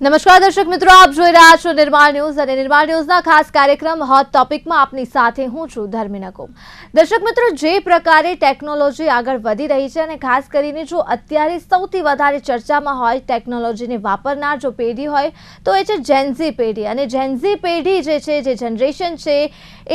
નમસ્કાર દર્શક મિત્રો, આપ જોઈ રહ્યા છો નિર્માણ ન્યૂઝ અને નિર્માણ ન્યૂઝના ખાસ કાર્યક્રમ હોટ ટોપિકમાં આપની સાથે હું છું ધર્મી નકુમ દર્શક મિત્રો, જે પ્રકારે ટેકનોલોજી આગળ વધી રહી છે અને ખાસ કરીને જો અત્યારે સૌથી વધારે ચર્ચામાં હોય ટેકનોલોજીને વાપરનાર જો પેઢી હોય, તો એ છે જેન્ઝી પેઢી. અને જેન્ઝી પેઢી જે છે, જે જનરેશન છે,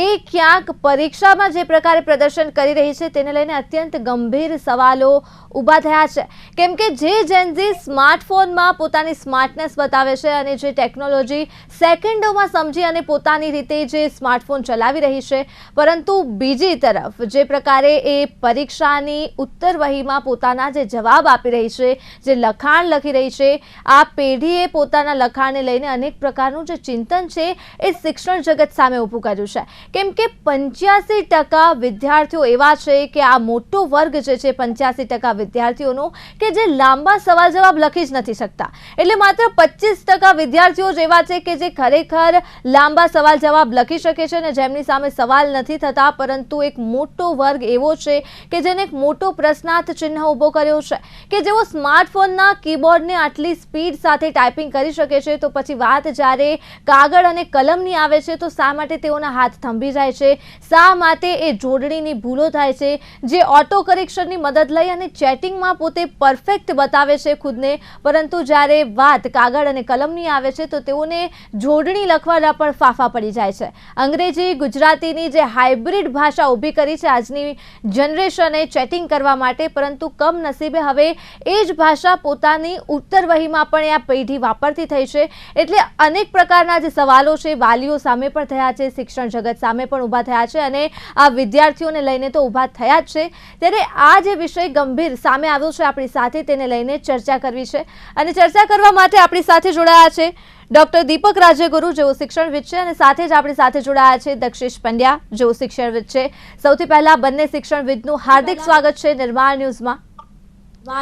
એ ક્યાંક પરીક્ષામાં જે પ્રકારે પ્રદર્શન કરી રહી છે, તેને લઈને અત્યંત ગંભીર સવાલો ઊભા થયા છે. કેમ કે જે જેન્ઝી સ્માર્ટફોનમાં પોતાની સ્માર્ટનેસ બતાવે છે અને જે ટેકનોલોજી સેકન્ડોમાં સમજી અને પોતાની રીતે જે સ્માર્ટફોન ચલાવી રહી છે, પરંતુ બીજી તરફ જે પ્રકારે એ પરીક્ષાની ઉત્તર વહીમાં પોતાના જે જવાબ આપી રહી છે, જે લખાણ લખી રહી છે, આ પેઢીએ પોતાના લખાણને લઈને અનેક પ્રકારનું જે ચિંતન છે એ શિક્ષણ જગત સામે ઊભું કર્યું છે. કેમ કે પંચ્યાસી ટકા વિદ્યાર્થીઓ એવા છે કે આ મોટો વર્ગ જે છે પંચ્યાસી ટકા વિદ્યાર્થીઓનો કે જે લાંબા સવાલ જવાબ લખી જ નથી શકતા. એટલે માત્ર પચીસ ટકા વિદ્યાર્થીઓ જ એવા છે કે જે ખરેખર લાંબા સવાલ જવાબ લખી શકે છે અને જેમની સામે સવાલ નથી થતા, પરંતુ એક મોટો વર્ગ એવો છે કે જેને એક મોટો પ્રશ્નાર્થ ચિહ્ન ઊભો કર્યો છે. કે જેઓ સ્માર્ટફોનના કીબોર્ડને આટલી સ્પીડ સાથે ટાઈપિંગ કરી શકે છે, તો પછી વાત જ્યારે કાગળ અને કલમની આવે છે, તો શા માટે તેઓના હાથ થંભી જાય છે? શા માટે એ જોડણીની ભૂલો થાય છે? જે ઓટો કરેક્શનની મદદ લઈ અને ચેટિંગમાં પોતે પરફેક્ટ બતાવે છે ખુદને. પરંતુ જ્યારે વાત કાગળ અને કલમની આવે છે, તો તેઓને જોડણી લખવાના પણ ફાફા પડી જાય છે. અંગ્રેજી, ગુજરાતીની જે હાઇબ્રિડ ભાષા ઊભી કરી છે આજની જનરેશને ચેટિંગ કરવા માટે, પરંતુ કમનસીબે હવે એ જ ભાષા પોતાની ઉત્તર વહીમાં પણ આ પેઢી વાપરતી થઈ છે. એટલે અનેક પ્રકારના જે સવાલો છે, વાલીઓ સામે પણ થયા છે, શિક્ષણ જગત સામે પણ ઊભા થયા છે અને આ વિદ્યાર્થીઓને લઈને તો ઊભા થયા જ છે. ત્યારે આ જે વિષય ગંભીર સામે આવ્યો છે. આપણી સાથે તેને લઈને ચર્ચા કરવી છે. અને ચર્ચા કરવા માટે આપણી સાથે જોડાયા છે ડોક્ટર દીપક રાજ્યગુરુ, જેઓ શિક્ષણવિદ છે. અને સાથે જ આપણી સાથે જોડાયા છે દક્ષેશ પંડ્યા, જેઓ શિક્ષણવિદ છે. સૌથી પહેલા બંને શિક્ષણવિદનું હાર્દિક સ્વાગત છે નિર્માણ ન્યૂઝમાં.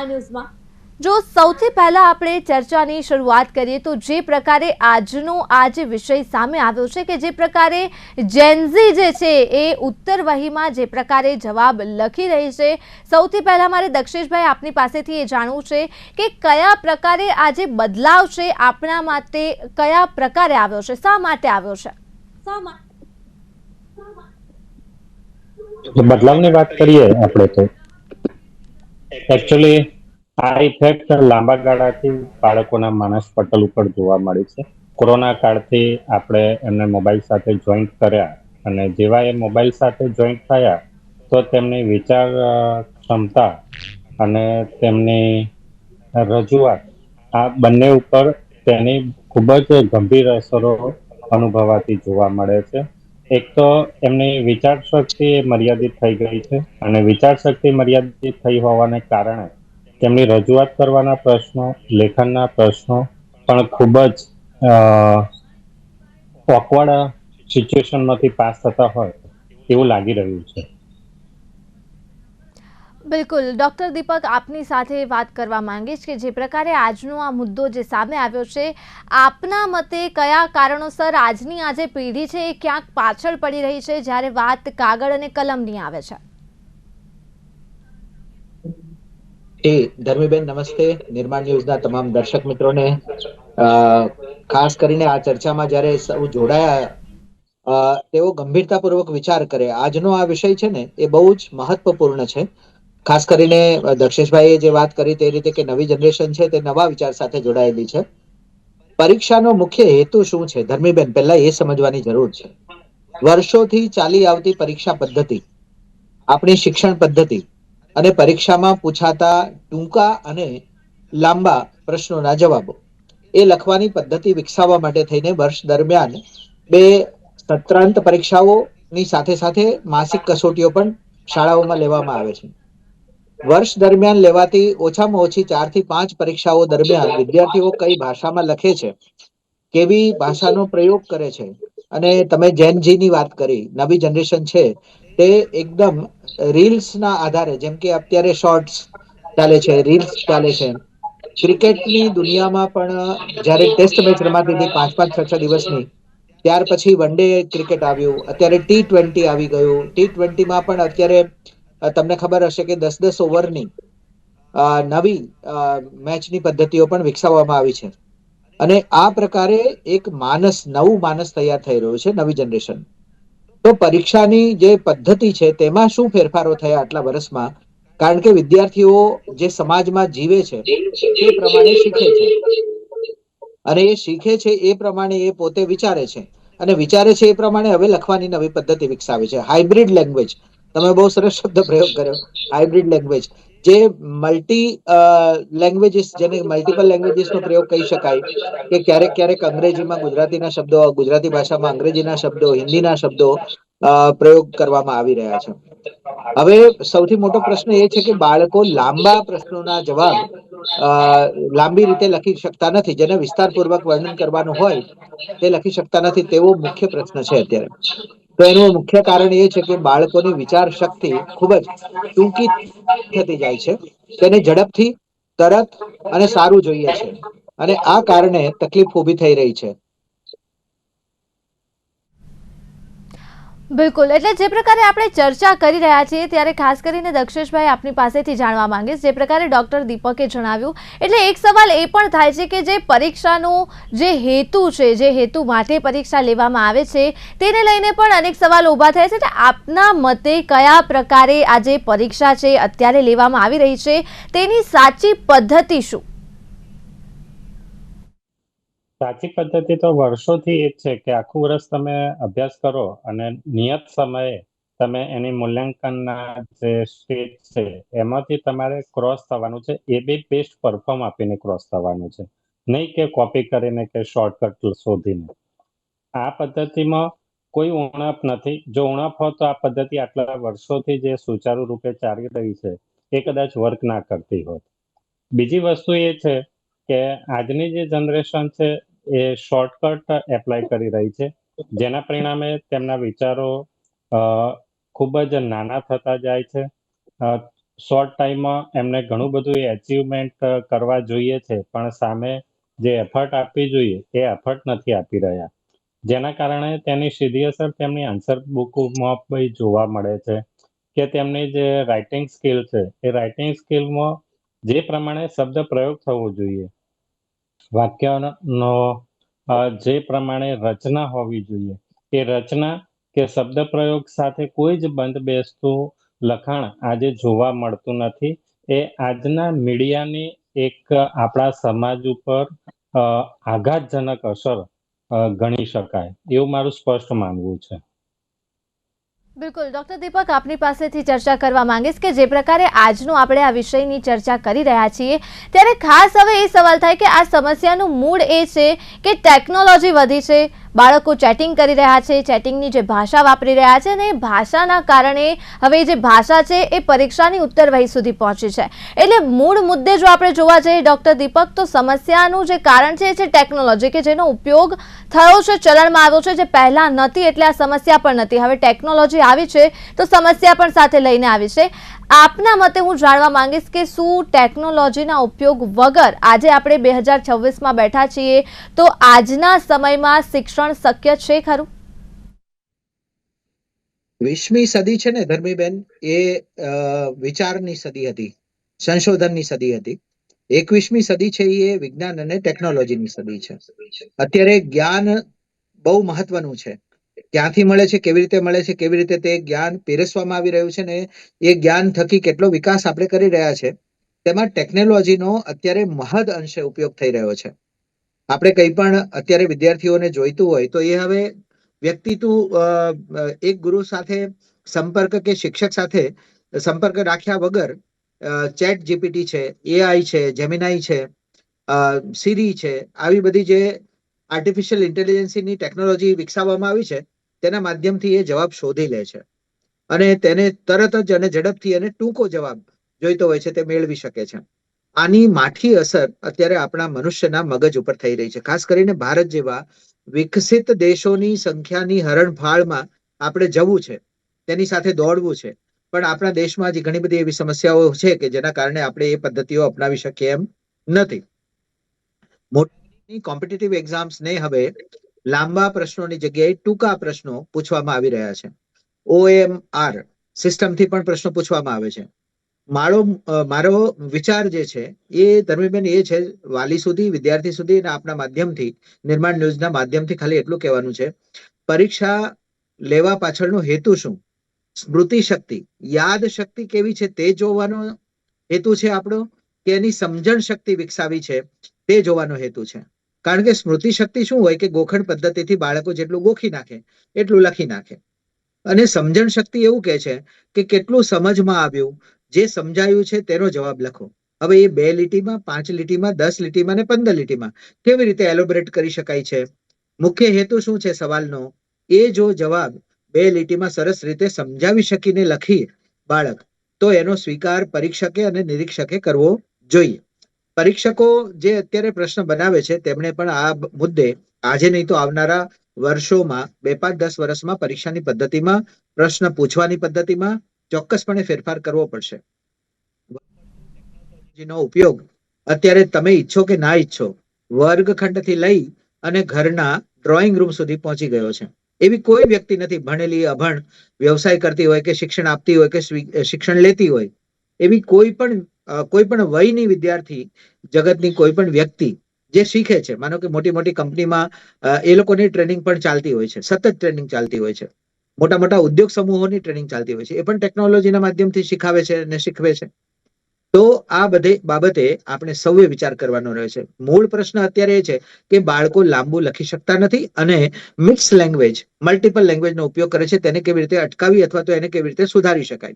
ન્યૂઝમાં. જો સૌથી પહેલા આપણે ચર્ચાની શરૂઆત કરીએ તો જે પ્રકારે આજનો આ જે વિષય સામે આવ્યો છે કે જે પ્રકારે જેન્ઝી જે છે એ ઉત્તર વહીમાં જે પ્રકારે જવાબ લખી રહી છે. સૌથી પહેલાં મારે દક્ષેશભાઈ આપની પાસેથી એ જાણવું છે કે કયા પ્રકારે આ જે બદલાવ છે આપણા માટે કયા પ્રકારે આવ્યો છે? શા માટે આવ્યો છે? શા માટે બદલાવની વાત કરીએ આપણે તો. એકચ્યુઅલી આ ઇફેક્ટ લાંબા ગાળાથી બાળકોના માનસ પટલ ઉપર જોવા મળી છે. કોરોના કાળથી આપણે એમને મોબાઈલ સાથે જોઈન્ટ કર્યા અને જેવા એ મોબાઈલ સાથે જોઈન્ટ થયા, તો તેમની વિચાર ક્ષમતા અને તેમની રજૂઆત આ બંને ઉપર તેની ખૂબ જ ગંભીર અસરો અનુભવાતી જોવા મળે છે. એક તો એમની વિચાર શક્તિ મર્યાદિત થઈ ગઈ છે અને વિચાર શક્તિ મર્યાદિત થઈ હોવાને કારણે તેમની રજૂઆત કરવાના પ્રશ્નો, લેખનના પ્રશ્નો પણ ખૂબ જ ઓકવાડા સિચ્યુએશનમાંથી પાસ થતા હોય એવું લાગી રહ્યું છે. બિલકુલ. ડૉક્ટર દીપક આપની સાથે વાત કરવા માંગીશ કે જે પ્રકારે આજનો આ મુદ્દો જે સામે આવ્યો છે, આપના મતે કયા કારણોસર આજની આ જે પેઢી છે એ ક્યાંક પાછળ પડી રહી છે જ્યારે વાત કાગળ અને કલમની આવે છે? એ ધર્મીબેન નમસ્તે, નિર્માણ ન્યૂઝના તમામ દર્શક મિત્રોને. ખાસ કરીને આ ચર્ચામાં જ્યારે સૌ જોડાયા તેઓ ગંભીરતાપૂર્વક વિચાર કરે. આજનો આ વિષય છે ને, એ બહુ જ મહત્વપૂર્ણ છે. ખાસ કરીને દક્ષેશભાઈએ જે વાત કરી તે રીતે કે નવી જનરેશન છે તે નવા વિચાર સાથે જોડાયેલી છે. પરીક્ષાનો મુખ્ય હેતુ શું છે? ધર્મીબેન, પહેલા એ સમજવાની જરૂર છે. વર્ષોથી ચાલી આવતી પરીક્ષા પદ્ધતિ, આપણી શિક્ષણ પદ્ધતિ અને પરીક્ષામાં પૂછાતા ટૂંકા અને લાંબા પ્રશ્નોના જવાબો. એ લખવાની પદ્ધતિ વિકસાવવા માટે થઈને વર્ષ દરમિયાન બે સત્રાંત પરીક્ષાઓની સાથે સાથે માસિક કસોટીઓ પણ શાળાઓમાં લેવામાં આવે છે. વર્ષ દરમિયાન લેવાતી ઓછામાં ઓછી ચારથી પાંચ પરીક્ષાઓ દરમિયાન વિદ્યાર્થીઓ કઈ ભાષામાં લખે છે, કેવી ભાષાનો પ્રયોગ કરે છે, અને તમે જેનની વાત કરી, નવી જનરેશન છે, તે એકદમ રીલ્સ ના આધારે, જેમ કે અત્યારે શોર્ટ્સ ચાલે છે, રીલ્સ ચાલે છે. ક્રિકેટની દુનિયામાં પણ જ્યારે ટેસ્ટ મેચ રમાતી હતી પાંચ પાંચ, છ છ દિવસની, ત્યાર પછી વન ડે ક્રિકેટ આવ્યું. અત્યારે ટી ટ્વેન્ટી આવી ગયું. ટી ટ્વેન્ટીમાં પણ અત્યારે તમને ખબર હશે કે દસ દસ ઓવરની નવી મેચની પદ્ધતિઓ પણ વિકસાવવામાં આવી છે. અને આ પ્રકારે એક માનસ, નવું માનસ તૈયાર થઈ રહ્યું છે નવી જનરેશન. તો પરીક્ષાની જે પદ્ધતિ છે, તેમાં શું ફેરફારો થયા આટલા વર્ષમાં? કારણ કે વિદ્યાર્થીઓ જે સમાજમાં જીવે છે તે પ્રમાણે શીખે છે. અને એ શીખે છે, એ પ્રમાણે એ પોતે વિચારે છે. અને વિચારે છે, એ પ્રમાણે હવે લખવાની નવી પદ્ધતિ વિકસાવી છે. હાઇબ્રિડ લેંગ્વેજ તમે બહુ સરસ શબ્દ પ્રયોગ કર્યો. હાઇબ્રિડ લેંગ્વેજ જે મલ્ટી લેંગ્વેજીસ જેને મલ્ટિપલ લેંગ્વેજીસનો પ્રયોગ કહી શકાય, કે ક્યારેક ક્યારેક અંગ્રેજીમાં ગુજરાતીના શબ્દો, ગુજરાતી ભાષામાં અંગ્રેજીના શબ્દો, હિન્દીના શબ્દો પ્રયોગ કરવામાં આવી રહ્યા છે. હવે સૌથી મોટો પ્રશ્ન એ છે કે બાળકો લાંબા પ્રશ્નોના જવાબ લાંબી રીતે લખી શકતા નથી. જેને વિસ્તારપૂર્વક વર્ણન કરવાનું હોય, તે લખી શકતા નથી. તેવો મુખ્ય પ્રશ્ન છે અત્યારે. તો એનું મુખ્ય કારણ એ છે કે બાળકોની વિચાર શક્તિ ખૂબ જ ટૂંકી થતી જાય છે. તેને ઝડપથી, તરત અને સારું જોઈએ છે. અને આ કારણે તકલીફ ઊભી થઈ રહી છે. બિલકુલ. એટલે જે પ્રકારે આપણે ચર્ચા કરી રહ્યા છીએ, ત્યારે ખાસ કરીને દક્ષેશભાઈ આપની પાસેથી જાણવા માંગીશ. જે પ્રકારે ડોક્ટર દીપકે જણાવ્યું, એટલે એક સવાલ એ પણ થાય છે કે જે પરીક્ષાનો જે હેતુ છે, જે હેતુ માટે પરીક્ષા લેવામાં આવે છે, તેને લઈને પણ અનેક સવાલો ઊભા થાય છે. એટલે આપના મતે કયા પ્રકારે આ જે પરીક્ષા છે, અત્યારે લેવામાં આવી રહી છે, તેની સાચી પદ્ધતિ શું? સાચી પદ્ધતિ તો વર્ષોથી એ જ છે કે આખું વર્ષ તમે અભ્યાસ કરો અને નિયત સમયે તમે એની મૂલ્યાંકનના જે સ્ટેજ છે, એમાંથી તમારે ક્રોસ થવાનું છે. એ બી બેસ્ટ પરફોર્મ આપીને ક્રોસ થવાનું છે. નહીં કે કોપી કરીને કે શોર્ટકટ શોધીને. આ પદ્ધતિમાં કોઈ ઉણપ નથી. જો ઉણપ હોત તો આ પદ્ધતિ આટલા વર્ષોથી જે સુચારુ રૂપે ચાલી રહી છે, એ કદાચ વર્ક ના કરતી હોત. બીજી વસ્તુ એ છે કે આજની જે જનરેશન છે એ શોર્ટકટ એપ્લાય કરી રહી છે. જેના પરિણામે તેમના વિચારો ખૂબ જ નાના થતા જાય છે. શોર્ટ ટાઈમમાં એમને ઘણું બધું એચિવમેન્ટ કરવા જોઈએ છે, પણ સામે જે એફર્ટ આપવી જોઈએ, એ એફર્ટ નથી આપી રહ્યા. જેના કારણે તેની સીધી અસર તેમની આન્સર બુકમાં બી જોવા મળે છે કે તેમની જે રાઇટિંગ સ્કિલ છે, એ રાઇટિંગ સ્કિલમાં જે પ્રમાણે શબ્દ પ્રયોગ થવો જોઈએ. વાક્યનો જે પ્રમાણે રચના હોવી જોઈએ. એ રચના કે શબ્દ પ્રયોગ સાથે કોઈ જ બંધ બેસતું લખાણ આજે જોવા મળતું નથી. એ આજના મીડિયાની એક આપણા સમાજ ઉપર આઘાતજનક અસર ગણી શકાય. એવું મારું સ્પષ્ટ માનવું છે. બિલકુલ. ડોક્ટર દીપક, આપની પાસેથી ચર્ચા કરવા માંગીશ કે જે પ્રકારે આજનું આપણે આ વિષયની ચર્ચા કરી રહ્યા છીએ, ત્યારે ખાસ હવે એ સવાલ થાય કે આ સમસ્યાનું મૂળ એ છે કે ટેકનોલોજી વધી છે બાળકો ચેટિંગ કરી રહ્યા છે ચેટિંગની જે ભાષા વાપરી રહ્યા છે અને ભાષાના કારણે હવે જે ભાષા છે એ પરીક્ષાની ઉત્તરવહી સુધી પહોંચી છે. એટલે મૂળ મુદ્દે જો આપણે જોવા જઈએ, ડોક્ટર દીપક, તો સમસ્યાનું જે કારણ છે એ છે ટેકનોલોજી કે જેનો ઉપયોગ થયો છે, ચલણમાં આવ્યો છે, જે પહેલાં નથી, એટલે આ સમસ્યા પણ નથી. હવે ટેકનોલોજી આવી છે, તો સમસ્યા પણ સાથે લઈને આવી છે. આપના મતે હું જાણવા માંગીશ કે શું ટેકનોલોજીના ઉપયોગ વગર આજે આપણે બે હજાર છવ્વીસમાં બેઠા છીએ, તો આજના સમયમાં શિક્ષણ શક્ય છે ખરું? વીસમી સદી છે ને ધર્મીબેન, એ વિચારની સદી હતી, સંશોધનની સદી હતી. એકવીસમી સદી છે એ વિજ્ઞાન અને ટેકનોલોજીની સદી છે. અત્યારે જ્ઞાન બહુ મહત્વનું છે. ક્યાંથી મળે છે, કેવી રીતે મળે છે, કેવી રીતે તે જ્ઞાન પીરસવામાં આવી રહ્યું છે ને એ જ્ઞાન થકી કેટલો વિકાસ આપણે કરી રહ્યા છે, તેમાં ટેકનોલોજીનો અત્યારે મહદ અંશે ઉપયોગ થઈ રહ્યો છે. આપણે કંઈ પણ અત્યારે વિદ્યાર્થીઓને જોઈતું હોય તો એ હવે વ્યક્તિ તું અ, અ, એક ગુરુ સાથે સંપર્ક કે શિક્ષક સાથે સંપર્ક રાખ્યા વગર ચેટ જીપીટી છે એઆઈ છે જેમિનાઈ છે સિરી છે આવી બધી જે આર્ટિફિશિયલ ઇન્ટેલિજન્સીની ટેકનોલોજી વિકસાવવામાં આવી છે તેના માધ્યમથી એ જવાબ શોધી લે છે. અને તેને તરત જ અને ઝડપથી અને ટૂંકો જવાબ જોઈતો હોય છે તે મેળવી શકે છે. આની માઠી અસર અત્યારે આપણા મનુષ્યના મગજ ઉપર થઈ રહી છે. ખાસ કરીને ભારત જેવા વિકસિત દેશોની સંખ્યાની હરણફાળમાં આપણે જવું છે, તેની સાથે દોડવું છે. પણ આપણા દેશમાં હજી ઘણી બધી એવી સમસ્યાઓ છે કે જેના કારણે આપણે એ પદ્ધતિઓ અપનાવી શકીએ એમ નથી. મોટી કોમ્પિટિટિવ એક્ઝામ્સને હવે લાંબા પ્રશ્નોની જગ્યાએ ટૂંકા પ્રશ્નો પૂછવામાં આવી રહ્યા છે. ઓએમઆર સિસ્ટમથી પણ પ્રશ્નો પૂછવામાં આવે છે. મારો મારો વિચાર જે છે, એ ધર્મીબેન, એ છે, વાલી સુધી, વિદ્યાર્થી સુધી અને આપના માધ્યમથી, નિર્માણ ન્યૂઝના માધ્યમથી ખાલી એટલું કહેવાનું છે. પરીક્ષા લેવા પાછળનો હેતુ શું? સ્મૃતિ શક્તિ. યાદ શક્તિ કેવી છે તે જોવાનો હેતુ છે આપણો કે એની સમજણ શક્તિ વિકસાવી છે તે જોવાનો હેતુ છે. કારણ કે સ્મૃતિ શક્તિ શું હોય કે ગોખણ પદ્ધતિથી બાળકો જેટલું ગોખી નાખે, એટલું લખી નાખે. અને સમજણ શક્તિ એવું કહે છે કે કેટલું સમજમાં આવ્યું જે સમજાયું છે તેનો જવાબ લખો. હવે એ બે લીટીમાં, પાંચ લીટીમાં, દસ લીટીમાં ને પંદર લીટીમાં કેવી રીતે એલોબરેટ કરી શકાય છે? મુખ્ય હેતુ શું છે સવાલનો? એ જો જવાબ બે લીટીમાં સરસ રીતે સમજાવી શકીને લખી બાળક, તો એનો સ્વીકાર પરીક્ષકે અને નિરીક્ષકે કરવો જોઈએ. પરીક્ષકો જે અત્યારે પ્રશ્ન બનાવે છે તેમણે પણ આ મુદ્દે આજે નહીં તો આવનારા વર્ષોમાં, બે પાંચ દસ વર્ષમાં પરીક્ષાની પદ્ધતિમાં, પ્રશ્ન પૂછવાની પદ્ધતિમાં ચોક્કસપણે ફેરફાર કરવો પડશે. નો ઉપયોગ અત્યારે તમે ઈચ્છો કે ના ઈચ્છો, વર્ગખંડથી લઈ અને ઘરના ડ્રોઈંગ રૂમ સુધી પહોંચી ગયો છે. એવી કોઈ વ્યક્તિ નથી, ભણેલી, અભણ, વ્યવસાય કરતી હોય કે શિક્ષણ આપતી હોય કે શિક્ષણ લેતી હોય. એવી કોઈ પણ કોઈ પણ વયની વિદ્યાર્થી, જગતની કોઈ પણ વ્યક્તિ જે શીખે છે, માનો કે મોટી મોટી કંપનીમાં એ લોકોની ટ્રેનિંગ પણ ચાલતી હોય છે, સતત ટ્રેનિંગ ચાલતી હોય છે. મોટા મોટા ઉદ્યોગ સમૂહોની ટ્રેનિંગ ચાલતી હોય છે. એ પણ ટેકનોલોજીના માધ્યમથી શીખાવે છે અને શીખવે છે. તો આ બધે બાબતે આપણે સૌએ વિચાર કરવાનો રહે છે. મૂળ પ્રશ્ન અત્યારે એ છે કે બાળકો લાંબુ લખી શકતા નથી અને મિક્સ લેંગ્વેજ મલ્ટિપલ લેંગ્વેજનો ઉપયોગ કરે છે. તેને કેવી રીતે અટકાવી અથવા તો એને કેવી રીતે સુધારી શકાય?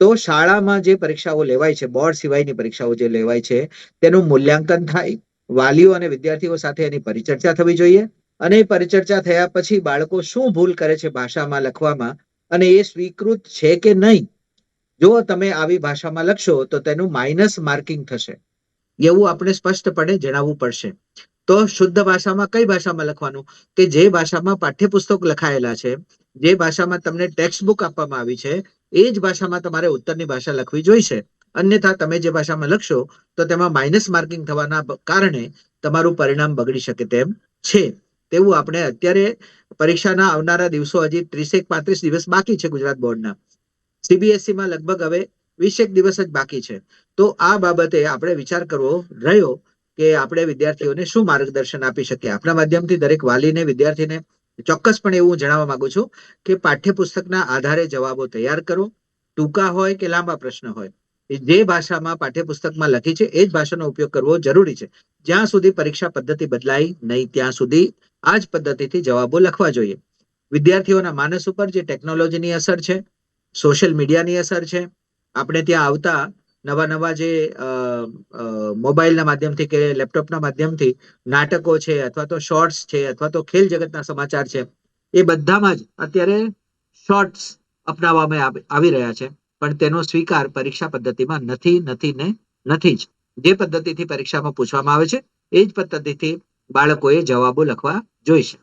તો શાળામાં જે પરીક્ષાઓ લેવાય છે, બોર્ડ સિવાયની પરીક્ષાઓ જે લેવાય છે, તેનું મૂલ્યાંકન થાય. વાલીઓ અને વિદ્યાર્થીઓ સાથે એની પરિચર્ચા થવી જોઈએ. અને પરિચર્ચા થયા પછી બાળકો શું ભૂલ કરે છે ભાષામાં લખવામાં અને એ સ્વીકૃત છે કે નહીં? જો તમે આવી ભાષામાં લખશો, તો તેનું માઇનસ માર્કિંગ થશે. એવું આપણે સ્પષ્ટપણે જણાવવું પડશે. તો શુદ્ધ ભાષામાં કઈ ભાષામાં લખવાનું? કે જે ભાષામાં પાઠ્યપુસ્તક લખાયેલા છે, જે ભાષામાં તમને ટેક્સ્ટ બુક આપવામાં આવી છે, એ જ ભાષામાં તમારે ઉત્તરની ભાષા લખવી જોઈશે. અન્યથા તમે જે ભાષામાં લખશો, તો તેમાં માઇનસ માર્કિંગ થવાના કારણે તમારું પરિણામ બગડી શકે તેમ છે. તેવું આપણે અત્યારે પરીક્ષાના આવનારા દિવસો હજી ત્રીસેક પાંત્રીસ દિવસ બાકી છે ગુજરાત બોર્ડના. સીબીએસઈમાં લગભગ હવે વીસેક દિવસ જ બાકી છે. તો આ બાબતે આપણે વિચાર કરવો રહ્યો કે આપણે વિદ્યાર્થીઓને શું માર્ગદર્શન આપી શકીએ? આપણા માધ્યમથી દરેક વાલીને, વિદ્યાર્થીને ચોક્કસપણે એવું જણાવવા માંગુ છું કે પાઠ્યપુસ્તકના આધારે જવાબો તૈયાર કરો. ટૂંકા હોય કે લાંબા પ્રશ્ન હોય. જે ભાષામાં પાઠ્યપુસ્તકમાં લખી છે, એ જ ભાષાનો ઉપયોગ કરવો જરૂરી છે. જ્યાં સુધી પરીક્ષા પદ્ધતિ બદલાય નહીં, ત્યાં સુધી આ જ પદ્ધતિથી જવાબો લખવા જોઈએ. વિદ્યાર્થીઓના માનસ ઉપર જે ટેકનોલોજીની અસર છે, સોશિયલ મીડિયાની અસર છે, આપણે ત્યાં આવતા નવા નવા જે મોબાઈલના માધ્યમથી કે લેપટોપના માધ્યમથી નાટકો છે, અથવા તો શોર્ટ્સ છે, અથવા તો ખેલ જગતના સમાચાર છે, એ બધામાં જ અત્યારે શોર્ટ્સ અપનાવવામાં આવી રહ્યા છે. પણ તેનો સ્વીકાર પરીક્ષા પદ્ધતિમાં નથી નથી ને નથી જ. જે પદ્ધતિથી પરીક્ષામાં પૂછવામાં આવે છે, એ જ પદ્ધતિથી બાળકોએ જવાબો લખવા જોઈશે.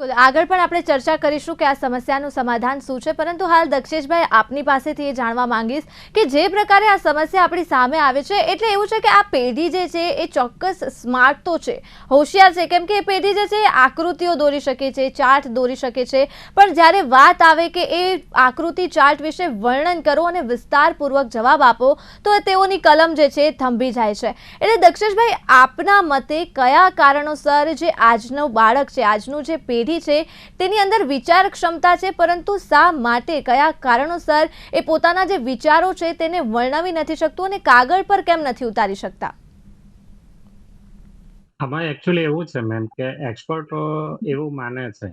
બિલકુલ આગળ પણ આપણે ચર્ચા કરીશું કે આ સમસ્યાનું સમાધાન શું છે. પરંતુ હાલ દક્ષેશભાઈ, આપની પાસેથી એ જાણવા માંગીશ કે જે પ્રકારે આ સમસ્યા આપણી સામે આવે છે, એટલે એવું છે કે આ પેઢી જે છે એ ચોક્કસ સ્માર્ટ તો છે, હોશિયાર છે. કેમ કે એ પેઢી જે છે એ આકૃતિઓ દોરી શકે છે, ચાર્ટ દોરી શકે છે. પણ જ્યારે વાત આવે કે એ આકૃતિ ચાર્ટ વિશે વર્ણન કરો અને વિસ્તારપૂર્વક જવાબ આપો, તો તેઓની કલમ જે છે એ થંભી જાય છે. એટલે દક્ષેશભાઈ, આપના મતે કયા કારણોસર જે આજનું બાળક છે, આજનું જે પેઢી છે. તેની અંદર વિચાર ક્ષમતા છે, પરંતુ શા માટે, કયા કારણોસર એ પોતાના જે વિચારો છે તેને વર્ણવી નથી શકતું અને કાગળ પર કેમ નથી ઉતારી શકતા? આમાં એકચ્યુઅલી એવું છે મેમ કે એક્સપર્ટો એવું માને છે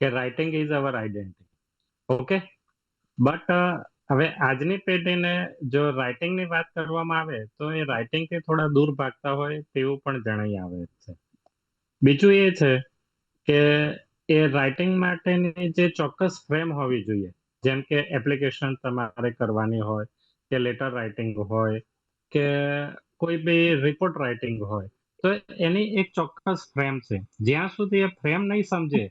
કે writing is our identity okay but હવે આજની પેઢીને જો રાઇટિંગની વાત કરવામાં આવે, તો એ રાઇટિંગથી થોડા દૂર ભાગતા હોય તેવું પણ જણાઈ આવે છે. બીજું એ છે કે એ રાઇટિંગ માટેની જે ચોક્કસ ફ્રેમ હોવી જોઈએ. જેમ કે એપ્લિકેશન તમારે કરવાની હોય, કે લેટર રાઇટિંગ હોય, કે કોઈ બી રિપોર્ટ રાઇટિંગ હોય, તો એની એક ચોક્કસ ફ્રેમ છે. જ્યાં સુધી એ ફ્રેમ નહીં સમજે,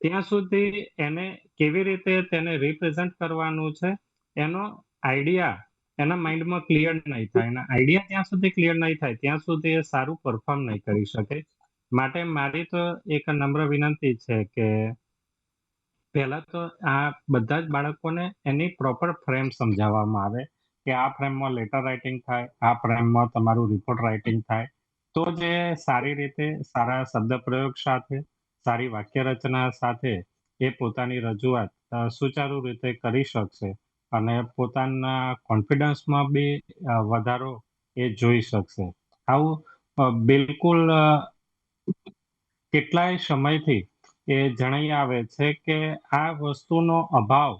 ત્યાં સુધી એને કેવી રીતે તેને રિપ્રેઝન્ટ કરવાનું છે, એનો આઈડિયા એના માઇન્ડમાં ક્લિયર નહીં થાય. એના આઈડિયા ત્યાં સુધી ક્લિયર નહીં થાય. ત્યાં સુધી એ સારું પરફોર્મ નહીં કરી શકે. માટે મારી તો એક નમ્ર વિનંતી છે કે પહેલા તો આ બધા જ બાળકોને એની પ્રોપર ફ્રેમ સમજાવવામાં આવે કે આ ફ્રેમમાં લેટર રાઇટિંગ થાય, આ ફ્રેમમાં તમારું રિપોર્ટ રાઇટિંગ થાય. તો જે સારી રીતે સારા શબ્દ પ્રયોગ સાથે, સારી વાક્ય રચના સાથે એ પોતાની રજૂઆત સુચારુ રીતે કરી શકશે અને પોતાના કોન્ફિડન્સમાં બી વધારો એ જોઈ શકશે. આવું બિલકુલ કેટલાય સમયથી એ જણાઈ આવે છે કે આ વસ્તુનો અભાવ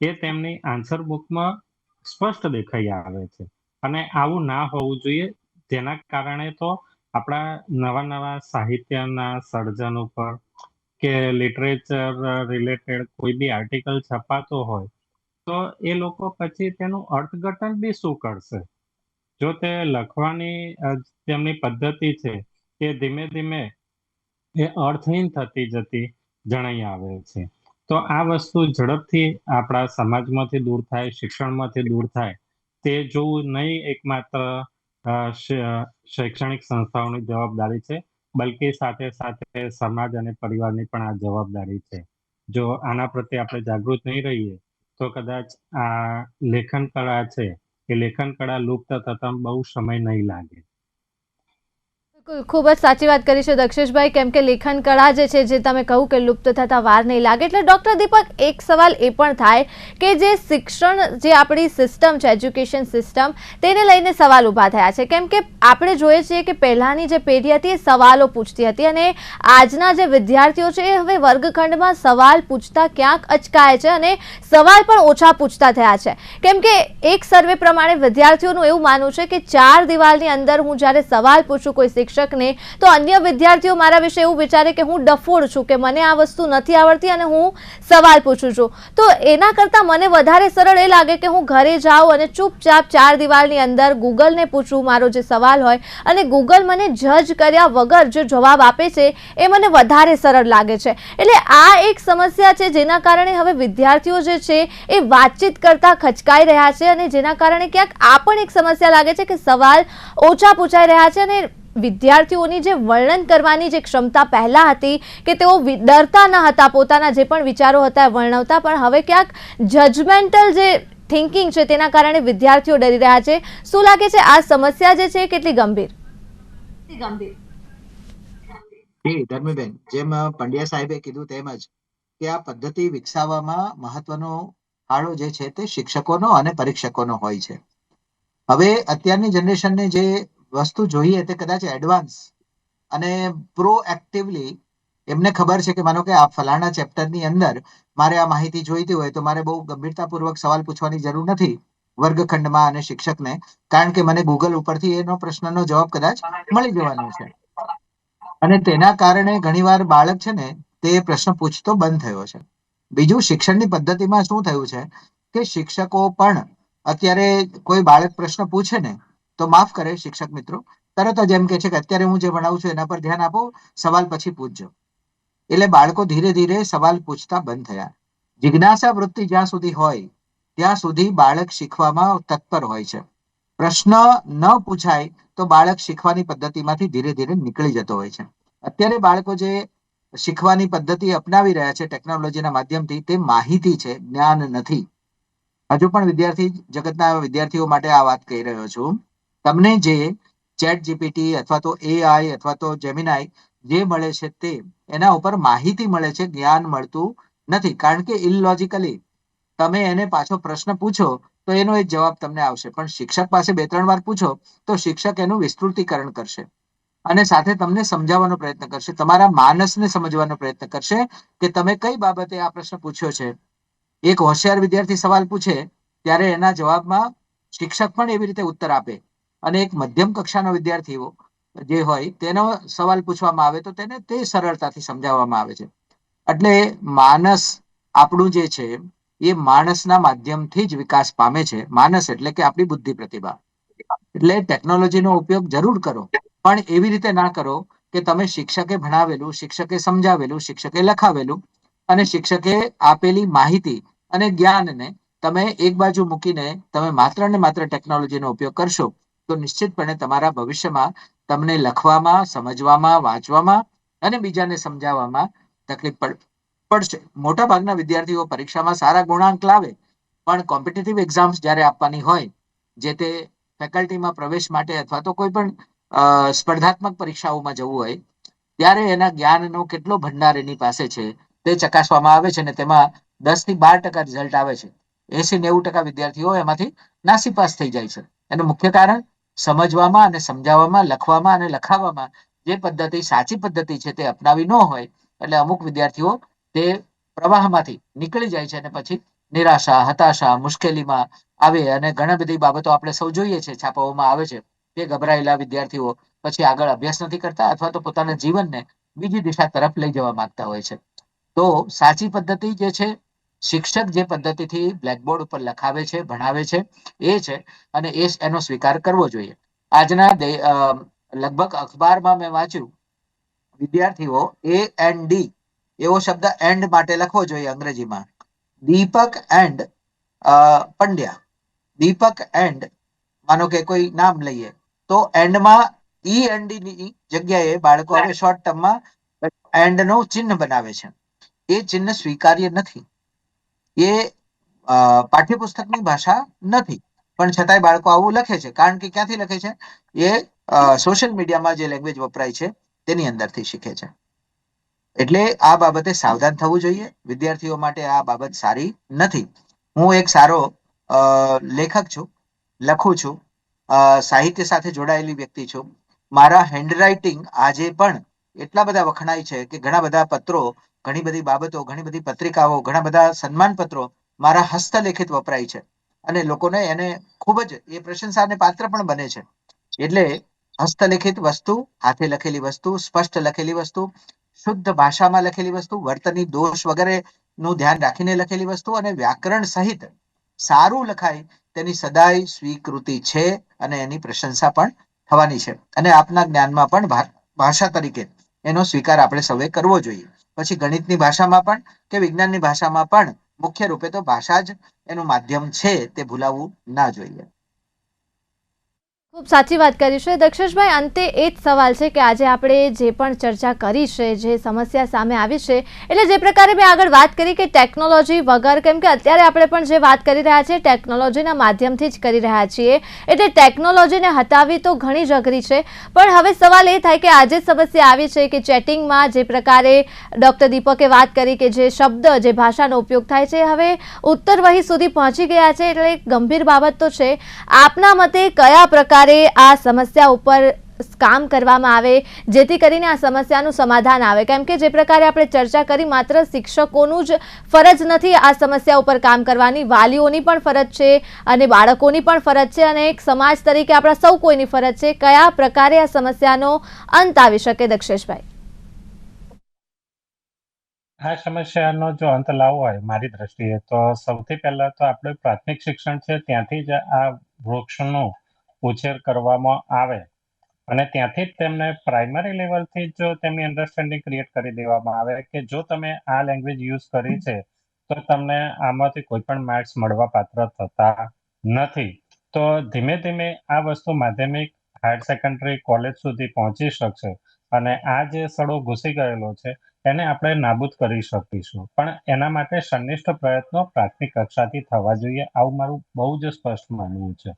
એ તેમની આન્સર બુકમાં સ્પષ્ટ દેખાઈ આવે છે. અને આવું ના હોવું જોઈએ. જેના કારણે તો આપણા નવા નવા સાહિત્યના સર્જન ઉપર કે લિટરેચર રિલેટેડ કોઈ બી આર્ટિકલ છપાતો હોય, તો એ લોકો પછી તેનું અર્થઘટન બી શું કરશે? જો તે લખવાની તેમની પદ્ધતિ છે કે ધીમે ધીમે એ અર્થહીન થતી જતી જણાઈ આવે છે. તો આ વસ્તુ ઝડપથી આપણા સમાજમાંથી દૂર થાય, શિક્ષણમાંથી દૂર થાય, તે જોવું નહીં એકમાત્ર શૈક્ષણિક સંસ્થાઓની જવાબદારી છે, બલકે સાથે સાથે સમાજ અને પરિવારની પણ આ જવાબદારી છે. જો આના પ્રત્યે આપણે જાગૃત નહીં રહીએ, તો કદાચ આ લેખન કળા છે, એ લેખન કળા લુપ્ત થતા બહુ સમય નહીં લાગે. બિલકુલ, ખૂબ જ સાચી વાત કરી છે દક્ષેશભાઈ, કેમ કે લેખન કળા જે છે, જે તમે કહું કે લુપ્ત થતા વાર નહીં લાગે, એટલે ડૉક્ટર દીપક, એક સવાલ એ પણ થાય કે જે શિક્ષણ, જે આપણી સિસ્ટમ છે, એજ્યુકેશન સિસ્ટમ, તેને લઈને સવાલ ઊભા થયા છે. કેમ કે આપણે જોઈએ છીએ કે પહેલાંની જે પેઢી હતી, એ સવાલો પૂછતી હતી અને આજના જે વિદ્યાર્થીઓ છે, એ હવે વર્ગખંડમાં સવાલ પૂછતા ક્યાંક અચકાય છે અને સવાલ પણ ઓછા પૂછતા થયા છે. કેમ કે એક સર્વે પ્રમાણે વિદ્યાર્થીઓનું એવું માનવું છે કે ચાર દિવાલની અંદર હું જ્યારે સવાલ પૂછું કોઈ શિક્ષકને. તો અન્ય વિદ્યાર્થીઓ મારા વિશે એવું વિચારે કે હું ડફોડ છું કે મને આ વસ્તુ નથી આવડતી અને હું સવાલ પૂછું છું. તો એના કરતાં મને વધારે સરળ એ લાગે કે હું ઘરે જાઉં અને ચૂપચાપ ચાર દિવાલની અંદર ગૂગલને પૂછું મારો જે સવાલ હોય અને ગૂગલ મને જજ કર્યા વગર જે જવાબ આપે છે એ મને વધારે સરળ લાગે છે. એટલે આ એક સમસ્યા છે જેના કારણે હવે વિદ્યાર્થીઓ જે છે એ વાતચીત કરતાં ખચકાઈ રહ્યા છે અને જેના કારણે ક્યાંક આ પણ એક સમસ્યા લાગે છે કે સવાલ ઓછા પૂછાઈ રહ્યા છે અને વિદ્યાર્થીઓની જે વર્ણન કરવાની જે ક્ષમતા પહેલા હતી કે તેઓ ડરતા ન હતા પોતાના જે પણ વિચારો હતા એ વર્ણવતા પણ હવે ક્યાંક જજમેન્ટલ જે થિંકિંગ છે તેના કારણે વિદ્યાર્થીઓ ડરી રહ્યા છે. શું લાગે છે આ સમસ્યા જે છે કેટલી ગંભીર? ગંભીર? ધર્મીબેન જેમ પંડ્યા સાહેબે કીધું તેમ જ કે આ પદ્ધતિ વિકસાવવામાં મહત્વનો ફાળો જે છે તે શિક્ષકોનો અને પરીક્ષકોનો હોય છે. હવે અત્યારની જનરેશનને જે વસ્તુ જોઈએ તે કદાચ એડવાન્સ અને પ્રોએક્ટિવલી એમને ખબર છે કે માનો કે આ ફલાણા ચેપ્ટરની અંદર મારે આ માહિતી જોઈતી હોય તો મારે બહુ ગંભીરતાપૂર્વક સવાલ પૂછવાની જરૂર નથી વર્ગખંડમાં અને શિક્ષકને. કારણ કે મને ગૂગલ ઉપરથી એનો પ્રશ્નનો જવાબ કદાચ મળી જવાનો છે. અને તેના કારણે ઘણીવાર બાળક છે ને તે પ્રશ્ન પૂછતો બંધ થયો છે. બીજું શિક્ષણની પદ્ધતિમાં શું થયું છે કે શિક્ષકો પણ અત્યારે કોઈ બાળક પ્રશ્ન પૂછે ને તો માફ કરે શિક્ષક મિત્રો. તરત જ એમ કે છે કે અત્યારે હું જે ભણાવું છું એના પર ધ્યાન આપો, સવાલ પછી પૂછજો. એટલે બાળકો ધીરે ધીરે સવાલ પૂછતા બંધ થયા. જિજ્ઞાસા વૃત્તિ જ્યાં સુધી હોય, ત્યાં સુધી બાળક શીખવામાં તત્પર હોય છે. પ્રશ્ન ન પૂછાય તો બાળક શીખવાની પદ્ધતિમાંથી ધીરે ધીરે નીકળી જતો હોય છે. અત્યારે બાળકો જે શીખવાની પદ્ધતિ અપનાવી રહ્યા છે ટેકનોલોજીના માધ્યમથી, તે માહિતી છે, જ્ઞાન નથી. હજુ પણ વિદ્યાર્થી, જગતના વિદ્યાર્થીઓ માટે આ વાત કહી રહ્યો છું. તમને જે ચેટ જીપીટી અથવા તો એઆઈ અથવા તો જેમિનાઈ જે મળે છે તે, એના ઉપર માહિતી મળે છે, જ્ઞાન મળતું નથી. કારણ કે ઇલોજિકલી તમે એને પાછો પ્રશ્ન પૂછો, તો એનો એક જવાબ તમને આવશે. પણ શિક્ષક પાસે બે, ત્રણ વાર પૂછો, તો શિક્ષક એનું વિસ્તૃતીકરણ કરશે. અને સાથે તમને સમજાવવાનો પ્રયત્ન કરશે. તમારા માનસને સમજવાનો પ્રયત્ન કરશે કે તમે કઈ બાબતે આ પ્રશ્ન પૂછ્યો છે. એક હોશિયાર વિદ્યાર્થી સવાલ પૂછે, ત્યારે એના જવાબમાં શિક્ષક પણ એવી રીતે ઉત્તર આપે. અને એક મધ્યમ કક્ષાનો વિદ્યાર્થીઓ જે હોય, તેનો સવાલ પૂછવામાં આવે તો તેને તે સરળતાથી સમજાવવામાં આવે છે. એટલે માનસ આપણું જે છે, એ માણસના માધ્યમથી જ વિકાસ પામે છે. માનસ એટલે કે આપણી બુદ્ધિ પ્રતિભા. એટલે ટેકનોલોજીનો ઉપયોગ જરૂર કરો, પણ એવી રીતે ના કરો કે તમે શિક્ષકે ભણાવેલું, શિક્ષકે સમજાવેલું, શિક્ષકે લખાવેલું અને શિક્ષકે આપેલી માહિતી અને જ્ઞાનને તમે એક બાજુ મૂકીને તમે માત્ર ને માત્ર ટેકનોલોજીનો ઉપયોગ કરશો તો નિશ્ચિતપણે તમારા ભવિષ્યમાં તમને લખવામાં, સમજવામાં, વાંચવામાં અને બીજાને સમજાવવામાં તકલીફ પડશે. મોટા ભાગના વિદ્યાર્થીઓ પરીક્ષામાં સારા ગુણાંક લાવે, પણ કોમ્પિટિટિવ એક્ઝામ્સ જ્યારે આપવાની હોય, જે તે ફેકલ્ટીમાં પ્રવેશ માટે અથવા તો કોઈ પણ સ્પર્ધાત્મક પરીક્ષાઓમાં જવું હોય, ત્યારે એના જ્ઞાનનો કેટલો ભંડાર એની પાસે છે, તે ચકાસવામાં આવે છે અને તેમાં દસથી બાર ટકા રિઝલ્ટ આવે છે. એસી નેવું ટકા વિદ્યાર્થીઓ એમાંથી નાસીપાસ થઈ જાય છે. એનું મુખ્ય કારણ સમજવામાં અને સમજાવવામાં, લખવામાં અને લખાવવામાં જે પદ્ધતિ સાચી પદ્ધતિ છે તે અપનાવી ન હોય, એટલે અમુક વિદ્યાર્થીઓ તે પ્રવાહમાંથી નીકળી જાય છે અને પછી નિરાશા, હતાશા, મુશ્કેલીમાં આવે અને ઘણા બધી બાબતો આપણે સૌ જોઈએ છે, છાપાઓમાં આવે છે. કે ગભરાયેલા વિદ્યાર્થીઓ પછી આગળ અભ્યાસ નથી કરતા અથવા તો પોતાના જીવનને બીજી દિશા તરફ લઈ જવા માંગતા હોય છે. તો સાચી પદ્ધતિ જે છે શિક્ષક જે પદ્ધતિથી બ્લેકબોર્ડ ઉપર લખાવે છે, ભણાવે છે, એ છે અને એ એનો સ્વીકાર કરવો જોઈએ. આજના લગભગ અખબારમાં મેં વાંચ્યું, વિદ્યાર્થીઓ એ એન્ડ ડી એવો શબ્દ એન્ડ માટે લખવો જોઈએ અંગ્રેજીમાં. દીપક એન્ડ પંડ્યા. દીપક એન્ડ માનો કે કોઈ નામ લઈએ. તો એન્ડમાં ઈ એન્ડની જગ્યાએ બાળકો હવે શોર્ટ ટર્મમાં એન્ડનું ચિહ્ન બનાવે છે. એ ચિહ્ન સ્વીકાર્ય નથી. એ પાઠ્યપુસ્તકની ભાષા નથી. પણ છતાંય બાળકો આવું લખે છે. કારણ કે ક્યાંથી લખે છે? એ સોશિયલ મીડિયામાં જે લેંગ્વેજ વપરાય છે, તેની અંદરથી શીખે છે. એટલે આ બાબતે સાવધાન થવું જોઈએ. વિદ્યાર્થીઓ માટે આ બાબત સારી નથી. હું એક સારો લેખક છું, લખું છું સાહિત્ય સાથે જોડાયેલી વ્યક્તિ છું. મારા હેન્ડરાઇટિંગ આજે પણ એટલા બધા વખણાય છે કે ઘણા બધા પત્રો ઘણી બધી બાબતો, ઘણી બધી પત્રિકાઓ, ઘણા બધા સન્માન પત્રો મારા હસ્તલેખિત વપરાય છે. અને લોકોને એને ખૂબ જ, એ પ્રશંસાને પાત્ર પણ બને છે. એટલે હસ્તલેખિત વસ્તુ, હાથે લખેલી વસ્તુ, સ્પષ્ટ લખેલી વસ્તુ, શુદ્ધ ભાષામાં લખેલી વસ્તુ, વર્તની દોષ વગેરે નું ધ્યાન રાખીને લખેલી વસ્તુ અને વ્યાકરણ સહિત સારું લખાય તેની સદાય સ્વીકૃતિ છે અને એની પ્રશંસા પણ થવાની છે. અને આપના જ્ઞાનમાં પણ ભાષા તરીકે એનો સ્વીકાર આપણે સૌએ કરવો જોઈએ. પછી ગણિતની ભાષામાં પણ કે વિજ્ઞાનની ભાષામાં પણ મુખ્ય રૂપે તો ભાષા જ એનું માધ્યમ છે તે ભૂલાવવું ના જોઈએ. ખૂબ સાચી વાત કરી છે. દક્ષેશભાઈ, અંતે એ જ સવાલ છે કે આજે આપણે જે પણ ચર્ચા કરી છે, જે સમસ્યા સામે આવી છે, એટલે જે પ્રકારે મેં આગળ વાત કરી કે ટેકનોલોજી વગર, કેમ કે અત્યારે આપણે પણ જે વાત કરી રહ્યા છીએ, ટેકનોલોજીના માધ્યમથી જ કરી રહ્યા છીએ, એટલે ટેકનોલોજીને હટાવવી તો ઘણી જ અઘરી છે. પણ હવે સવાલ એ થાય કે આજે સમસ્યા આવી છે કે ચેટિંગમાં જે પ્રકારે ડૉક્ટર દીપકે વાત કરી કે જે શબ્દ, જે ભાષાનો ઉપયોગ થાય છે, હવે ઉત્તર વહી સુધી પહોંચી ગયા છે, એટલે ગંભીર બાબત તો છે. આપના મતે કયા પ્રકારે આ સમસ્યા ઉપર કામ કરવામાં આવે, જેથી કરીને આ સમસ્યાનું સમાધાન આવે. કેમ કે જે પ્રકારે આપણે ચર્ચા કરી, માત્ર શિક્ષકોનું જ ફરજ નથી આ સમસ્યા ઉપર કામ કરવાની. વાલીઓની પણ ફરજ છે અને બાળકોની પણ ફરજ છે અને એક સમાજ તરીકે આપણા સૌ કોઈની ફરજ છે. કયા પ્રકારે આ સમસ્યાનો અંત આવી શકે, દક્ષેશભાઈ? આ સમસ્યાનો જો અંત લાવવો હોય મારી દ્રષ્ટિએ, તો સૌથી પહેલા તો આપણે પ્રાથમિક શિક્ષણ છે, ત્યાંથી જ આ વૃક્ષનો ઉછેર કરવામાં આવે. અને ત્યાંથી જ તેમને પ્રાઇમરી લેવલથી જ તેમની અન્ડરસ્ટેન્ડિંગ ક્રિએટ કરી દેવામાં આવે કે જો તમે આ લેંગ્વેજ યુઝ કરી છે, તો તમને આમાંથી કોઈ પણ માર્ક્સ મળવા પાત્ર થતા નથી. તો ધીમે ધીમે આ વસ્તુ માધ્યમિક હાયર સેકન્ડરી કોલેજ સુધી પહોંચી શકશે. અને આ જે સડો ઘૂસી ગયેલો છે, એને આપણે નાબૂદ કરી શકીશું. પણ એના માટે સંનિષ્ઠ પ્રયત્નો પ્રાથમિક કક્ષાથી થવા જોઈએ, આવું મારું બહુ જ સ્પષ્ટ માનવું છે.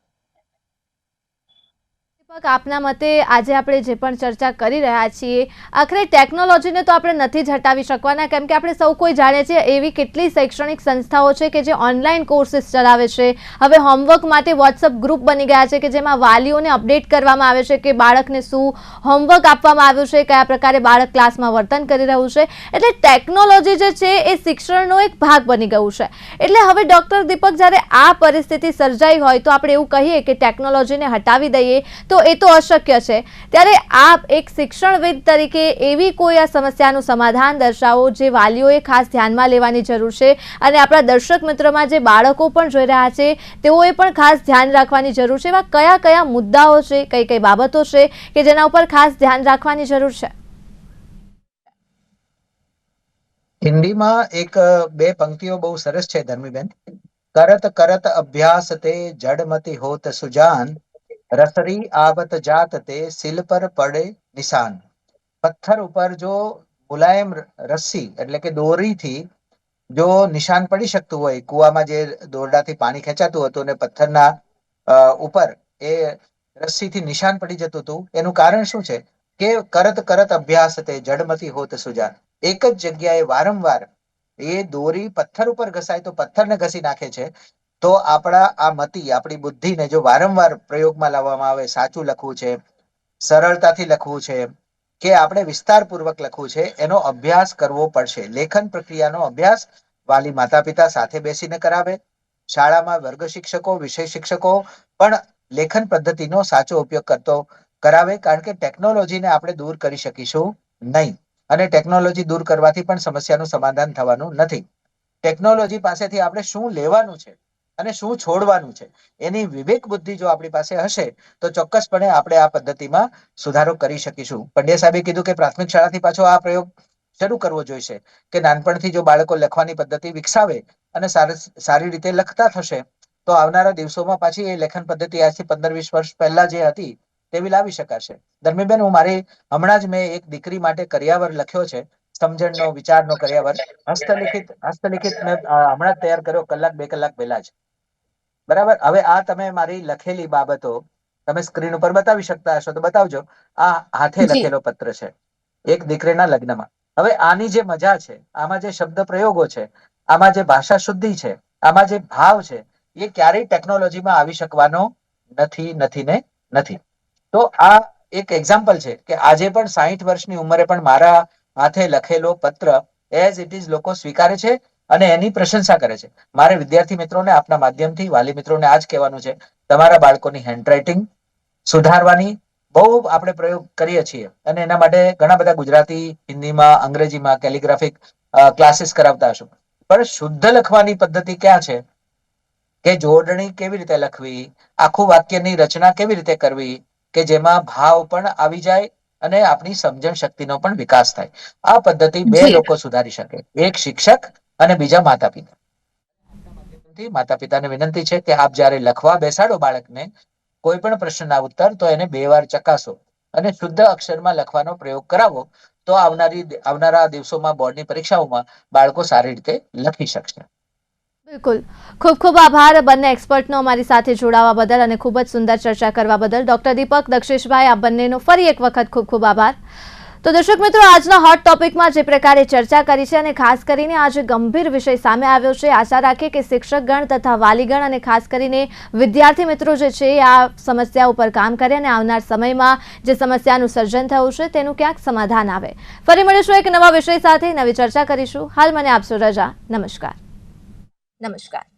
દીપક આપના મતે આજે આપણે જે પણ ચર્ચા કરી રહ્યા છીએ, આખરે ટેકનોલોજીને તો આપણે નથી જ હટાવી શકવાના, કેમ કે આપણે સૌ કોઈ જાણીએ છીએ એવી કેટલી શૈક્ષણિક સંસ્થાઓ છે કે જે ઓનલાઈન કોર્સિસ ચલાવે છે. હવે હોમવર્ક માટે વોટ્સઅપ ગ્રુપ બની ગયા છે કે જેમાં વાલીઓને અપડેટ કરવામાં આવે છે કે બાળકને શું હોમવર્ક આપવામાં આવ્યું છે, કયા પ્રકારે બાળક ક્લાસમાં વર્તન કરી રહ્યું છે. એટલે ટેકનોલોજી જે છે એ શિક્ષણનો એક ભાગ બની ગયું છે. એટલે હવે ડૉક્ટર દીપક જ્યારે આ પરિસ્થિતિ સર્જાઈ હોય તો આપણે એવું કહીએ કે ટેકનોલોજીને હટાવી દઈએ તો એ તો અશક્ય છે. ત્યારે આપ એક શિક્ષણવિદ તરીકે એવી કોઈ આ સમસ્યાનું સમાધાન દર્શાવો જે વાલીઓએ ખાસ ધ્યાનમાં લેવાની જરૂર છે અને આપણા દર્શક મિત્રોમાં જે બાળકો પણ જોઈ રહ્યા છે, તેઓએ પણ ખાસ ધ્યાન રાખવાની જરૂર છે. એવા કયા કયા મુદ્દાઓ છે, કઈ કઈ બાબતો છે કે જેના ઉપર ખાસ ધ્યાન રાખવાની જરૂર છે? હિન્દીમાં એક, બે પંક્તિઓ બહુ સરસ છે ધર્મીબેન. કરત કરત અભ્યાસ તે જડમતી હોત સુજાન રસરી આવત જાત તે સિલ પર પડે નિશાન. પથ્થર ઉપર જો મુલાયમ રસ્સી, એટલે કે દોરીથી જો નિશાન પડી શકતું હોય, કુવામાં જે દોરડાથી પાણી ખેંચાતું હતું અને પથ્થરના ઉપર એ રસ્સીથી નિશાન પડી જતું હતું, એનું કારણ શું છે? કે કરત કરત અભ્યાસ તે જડમતી હોત સુજાન. એક જ જગ્યાએ વારંવાર એ દોરી પથ્થર ઉપર ઘસાય તો પથ્થરને ઘસી નાખે છે. તો આપણા આ મતિ, આપણી બુદ્ધિને જો વારંવાર પ્રયોગમાં લાવવામાં આવે, સાચું લખવું છે, સરળતાથી લખવું છે, કે આપણે વિસ્તારપૂર્વક લખવું છે, એનો અભ્યાસ કરવો પડશે. લેખન પ્રક્રિયાનો અભ્યાસ વાલી માતા પિતા સાથે બેસીને કરાવે. શાળામાં વર્ગ શિક્ષકો, વિષય શિક્ષકો પણ લેખન પદ્ધતિનો સાચો ઉપયોગ કરતો કરાવે, કારણ કે ટેકનોલોજીને આપણે દૂર કરી શકીશું નહીં. અને ટેકનોલોજી દૂર કરવાથી પણ સમસ્યાનું સમાધાન થવાનું નથી. ટેકનોલોજી પાસેથી આપણે શું લેવાનું છે? અને શું છોડવાનું છે? એની વિવેક બુદ્ધિ જો આપણી પાસે હશે, તો ચોક્કસપણે આપણે આ પદ્ધતિમાં સુધારો કરી શકીશું. પંડ્યા સાહેબે કીધું કે પ્રાથમિક શાળાથી પાછો આ પ્રયોગ શરૂ કરવો જોઈશે, કે નાનપણથી જો બાળકો લખવાની પદ્ધતિ વિકસાવે અને સારી રીતે લખતા થશે, તો આવનારા દિવસોમાં પાછી એ લેખન પદ્ધતિ આજથી પંદર વીસ વર્ષ પહેલા જે હતી, તેવી લાવી શકાશે. ધર્મીબેન હું મારી હમણાં જ મેં એક દીકરી માટે કરિયાવર લખ્યો છે, સમજણનો, વિચારનો કર્યાવર. હસ્તલિખિત હસ્તલિખિત મેં હમણાં તૈયાર કર્યો, કલાક બે કલાક પહેલા જ. બરાબર? હવે આ તમે મારી લખેલી બાબતો તમે સ્ક્રીન ઉપર બતાવી શકતા હશો તો બતાવજો. આ હાથે લખેલો પત્ર છે એક દીકરીના લગ્નમાં. હવે આની જે મજા છે આમાં જે શબ્દ પ્રયોગો છે આમાં જે ભાષા શુદ્ધિ છે આમાં જે ભાવ છે એ ક્યારેય ટેકનોલોજીમાં આવી શકવાનો નથી નથી ને નથી. તો આ એક એક્ઝામ્પલ છે કે આજે પણ સાહીઠ વર્ષની ઉંમરે પણ મારા હાથે લખેલો પત્ર એઝ ઇટ ઇઝ લોકો સ્વીકારે છે અને એની પ્રશંસા કરે છે. મારે વિદ્યાર્થી મિત્રોને આપના માધ્યમથી વાલી મિત્રોને આ જ કહેવાનું છે. તમારા બાળકોની હેન્ડરાઇટિંગ સુધારવાની બહુ આપણે પ્રયોગ કરીએ છીએ. અને એના માટે ઘણા બધા ગુજરાતી હિન્દીમાં અંગ્રેજીમાં કેલિગ્રાફિક ક્લાસીસ કરાવતા હશું. પણ શુદ્ધ લખવાની પદ્ધતિ ક્યાં છે? કે જોડણી કેવી રીતે લખવી? આખું વાક્યની રચના કેવી રીતે કરવી? કે જેમાં ભાવ પણ આવી જાય અને આપણી સમજણ શક્તિનો પણ વિકાસ થાય. આ પદ્ધતિ બે લોકો સુધારી શકે. એક શિક્ષક અને બીજા માતા પિતા માતા પિતાને વિનંતી છે કે આપ જ્યારે લખવા બેસાડો બાળકને કોઈ પણ પ્રશ્નના ઉત્તર, તો એને બે વાર ચકાસો અને શુદ્ધ અક્ષરમાં લખવાનો પ્રયોગ કરાવો, તો આવનારી આવનારા દિવસોમાં બોર્ડની પરીક્ષાઓમાં બાળકો સારી રીતે લખી શકશે. બિલકુલ. ખૂબ ખૂબ આભાર બંને એક્સપર્ટનો અમારી સાથે જોડાવા બદલ અને ખૂબ જ સુંદર ચર્ચા કરવા બદલ. ડોક્ટર દીપક દક્ષેશભાઈ આ બંનેનો ફરી એક વખત ખૂબ ખૂબ આભાર. તો દર્શક મિત્રો, આજના હોટ ટોપિકમાં જે પ્રકારે ચર્ચા કરી છે અને ખાસ કરીને આજે ગંભીર વિષય સામે આવ્યો છે, આશા રાખીએ કે શિક્ષકગણ તથા વાલીગણ અને ખાસ કરીને વિદ્યાર્થી મિત્રો જે છે આ સમસ્યા ઉપર કામ કરે અને આવનાર સમયમાં જે સમસ્યાનું સર્જન થયું છે, તેનું ક્યાંક સમાધાન આવે. ફરી મળીશું એક નવા વિષય સાથે. નવી ચર્ચા કરીશું. હાલ મને આપશો રજા. નમસ્કાર. નમસ્કાર.